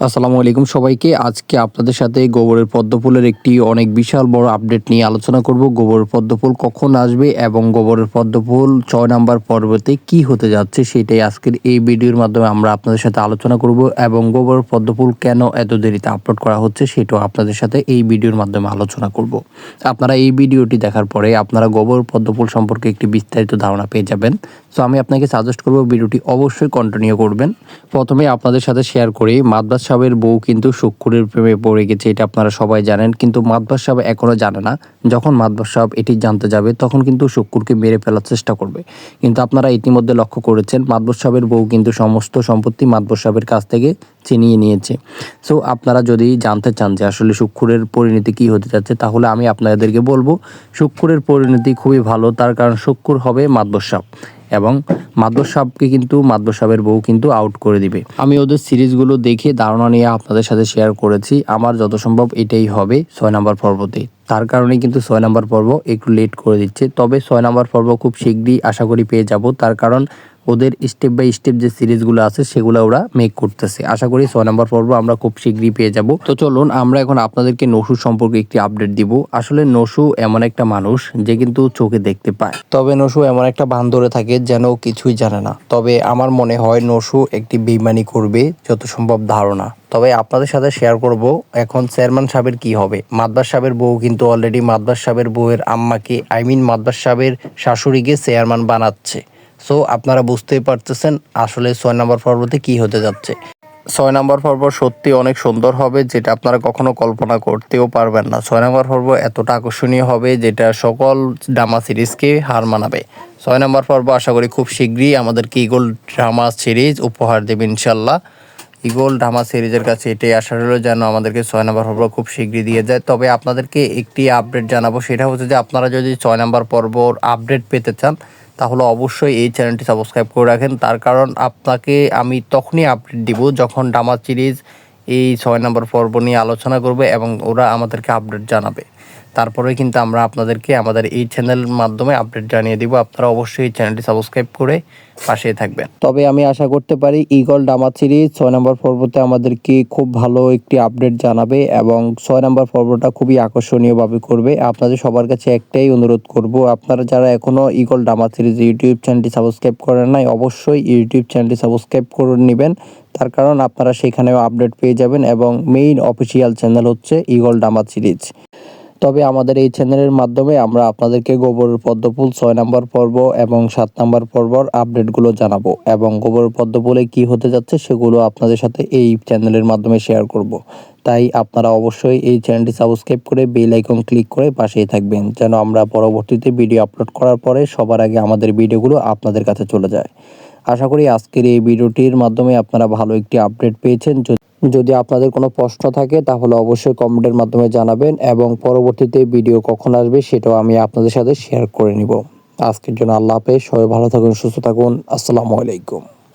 আসসালামু আলাইকুম সবাইকে। আজকে আপনাদের সাথে গোবরের পদ্মফুলের একটি অনেক বিশাল বড় আপডেট নিয়ে আলোচনা করব। গোবরের পদ্মফুল কখন আসবে এবং গোবরের পদ্মফুল ছয় নাম্বার পর্বতে কি হতে যাচ্ছে সেটাই আজকের এই ভিডিওর মাধ্যমে আমরা আপনাদের সাথে আলোচনা করব এবং গোবরের পদ্মফুল কেন এত দেরিতে আপলোড করা হচ্ছে সেটাও আপনাদের সাথে এই ভিডিওর মাধ্যমে আলোচনা করব। আপনারা এই ভিডিওটি দেখার পরে আপনারা গোবর পদ্মফুল সম্পর্কে একটি বিস্তারিত ধারণা পেয়ে যাবেন। সো আমি আপনাকে সাজেস্ট করব ভিডিওটি অবশ্যই কন্টিনিউ করবেন। প্রথমে আপনাদের সাথে শেয়ার করি, মাদবাস সাহেবের বউ কিন্তু শুক্কুরের প্রেমে পড়ে গেছে, এটা আপনারা সবাই জানেন, কিন্তু মাদবাস সাহেব এখনও জানে না। যখন মাদবাস সাহেব এটি জানতে যাবে, তখন কিন্তু শুক্কুরকে মেরে ফেলার চেষ্টা করবে। কিন্তু আপনারা ইতিমধ্যে লক্ষ্য করেছেন, মাদবাস সাহেবের বউ কিন্তু সমস্ত সম্পত্তি মাদবাস সাহেবের কাছ থেকে চিনিয়ে নিয়েছে। সো আপনারা যদি জানতে চান যে আসলে শুক্কুরের পরিণতি কী হতে যাচ্ছে, তাহলে আমি আপনাদেরকে বলব শুক্কুরের পরিণতি খুবই ভালো, তার কারণ শুক্কুর হবে সাহেব এবং সাহেবকে কিন্তু মাদ্রাস সাহেবের বউ কিন্তু আউট করে দিবে। আমি ওদের সিরিজগুলো দেখে ধারণা নিয়ে আপনাদের সাথে শেয়ার করেছি। আমার যত সম্ভব এটাই হবে ছয় নম্বর পর্বতে। তার কারণেই কিন্তু ছয় নম্বর পর্ব একটু লেট করে দিচ্ছে। তবে ছয় নম্বর পর্ব খুব শীঘ্রই আশা করি পেয়ে যাব। তার কারণ ওদের স্টেপ বাই স্টেপ যে সিরিজগুলো আছে, সেগুলো ওরা মেক করতেছে। আশা করি ছয় নম্বর পর্ব আমরা খুব শীঘ্রই পেয়ে যাব। তো চলুন, আমরা এখন আপনাদেরকে নসু সম্পর্কে একটি আপডেট দিব। আসলে নসু এমন একটা মানুষ যে কিন্তু চোখে দেখতে পায়। তবে নসু এমন একটা বান ধরে থাকে যেন কিছুই জানে না। তবে আমার মনে হয় নসু একটি বেইমানি করবে যত সম্ভব ধারণা। তবে আপনাদের সাথে শেয়ার করব এখন চেয়ারম্যান সাহেবের কি হবে। মাদ্রাস সাহেবের বউ কিন্তু অলরেডি মাদ্রাস সাহেবের বউয়ের আম্মাকে আই মিন মাদ্রাস সাহেবের শাশুড়িকে চেয়ারম্যান বানাচ্ছে। সো আপনারা বুঝতেই পারতেছেন আসলে ছয় নম্বর পর্বতে কি হতে যাচ্ছে। ছয় নম্বর পর্ব সত্যি অনেক সুন্দর হবে, যেটা আপনারা কখনো কল্পনা করতেও পারবেন না। ছয় নম্বর পর্ব এতটা আকর্ষণীয় হবে, যেটা সকল ড্রামা সিরিজকে হার মানাবে। ছয় নম্বর পর্ব আশা করি খুব শীঘ্রই আমাদেরকে ইগল ড্রামা সিরিজ উপহার দেবে ইনশাল্লাহ ইগল ড্রামা সিরিজের কাছে এটাই আশা রইল যেন আমাদেরকে ছয় নম্বর পর্ব খুব শীঘ্রই দিয়ে যায়। তবে আপনাদেরকে একটি আপডেট জানাব, সেটা হচ্ছে যে আপনারা যদি ছয় নম্বর পর্বর আপডেট পেতে চান তাহলে অবশ্যই এই চ্যানেলটি সাবস্ক্রাইব করে রাখেন। তার কারণ আপনাকে আমি তখনই আপডেট দিব যখন ডামা সিরিজ এই ছয় নম্বর পর্ব নিয়ে আলোচনা করবে এবং ওরা আমাদেরকে আপডেট জানাবে। তারপরে কিন্তু আমরা আপনাদেরকে আমাদের এই চ্যানেলের মাধ্যমে আপডেট জানিয়ে দিব। আপনারা অবশ্যই এই চ্যানেলটি সাবস্ক্রাইব করে পাশে থাকবেন। তবে আমি আশা করতে পারি ইগল ডামা সিরিজ ছয় নম্বর পর্বতে আমাদেরকে খুব ভালো একটি আপডেট জানাবে এবং ছয় নম্বর পর্বটা খুবই আকর্ষণীয়ভাবে করবে। আপনাদের সবার কাছে একটাই অনুরোধ করব, আপনারা যারা এখনও ইগল ডামা সিরিজ ইউটিউব চ্যানেলটি সাবস্ক্রাইব করেন নাই, অবশ্যই ইউটিউব চ্যানেলটি সাবস্ক্রাইব করে নেবেন। তার কারণ আপনারা সেখানেও আপডেট পেয়ে যাবেন এবং মেইন অফিসিয়াল চ্যানেল হচ্ছে ইগল ডামা সিরিজ। তবে আমাদের এই চ্যানেলের মাধ্যমে আমরা আপনাদেরকে গোবরের পদ্মফুল ছয় নম্বর পর্ব এবং সাত নম্বর পর্বর আপডেটগুলো জানাব এবং গোবরের পদ্মফুলে কি হতে যাচ্ছে সেগুলো আপনাদের সাথে এই চ্যানেলের মাধ্যমে শেয়ার করব। তাই আপনারা অবশ্যই এই চ্যানেলটি সাবস্ক্রাইব করে বেল আইকন ক্লিক করে পাশেই থাকবেন যেন আমরা পরবর্তীতে ভিডিও আপলোড করার পরে সবার আগে আমাদের ভিডিওগুলো আপনাদের কাছে চলে যায় আশা করি আজকের এই ভিডিওটির মাধ্যমে আপনারা ভালো একটি আপডেট পেয়েছেন যদি আপনাদের কোনো প্রশ্ন থাকে, তাহলে অবশ্যই কমেন্টের মাধ্যমে জানাবেন এবং পরবর্তীতে ভিডিও কখন আসবে সেটাও আমি আপনাদের সাথে শেয়ার করে নিব। আজকের জন্য আল্লাহ হাফেজ, সবাই ভালো থাকুন, সুস্থ থাকুন, আসসালামু আলাইকুম।